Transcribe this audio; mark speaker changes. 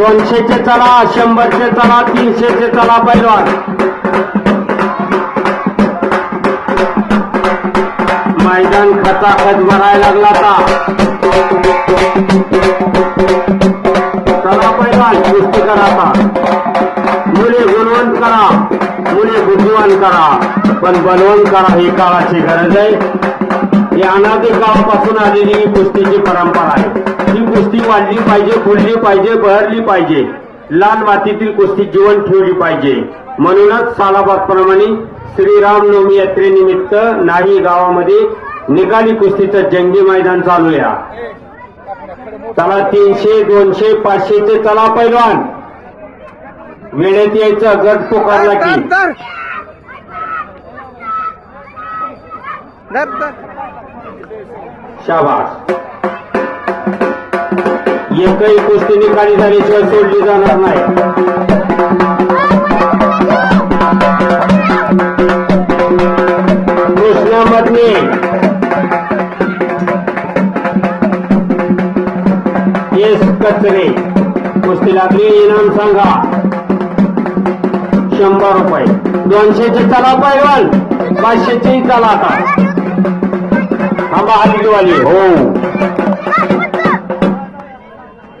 Speaker 1: दोनशेचे चला शंभरचे चला तीनशेचे चला पैलवान. मैदान खचाखच भरायला लागला आता. चला पैलवान कुस्ती करा आता. मुले गुणवंत करा. मुले बुद्धिवान करा. पण बलवंत करा ही काळाची गरज आहे. ही अनादी काळापासून आलेली ही कुस्तीची परंपरा आहे. वाढली पाहिजे फुलली पाहिजे बहरली पाहिजे. लाल मातीतील कुस्ती जीवन ठेवली पाहिजे. म्हणूनच सालाबादप्रमाणे श्रीरामनवमी यात्रेनिमित्त नाही गावामध्ये निकाली कुस्तीचं जंगी मैदान चालू आहे. चला तीनशे दोनशे पाचशेचे चला पैलवान. वेळेत यायचं गट पुकारला की. शाबास. एकही कुस्ती निकाली झाल्याशिवाय सोडली जाणार नाही. कृष्णामधने येस कचरे. कुस्ती लागली इनाम सांगा. शंभर रुपये. दोनशेचे चला पैलवान पाचशेचेही चला आता. आंबा हलकीवाली हो.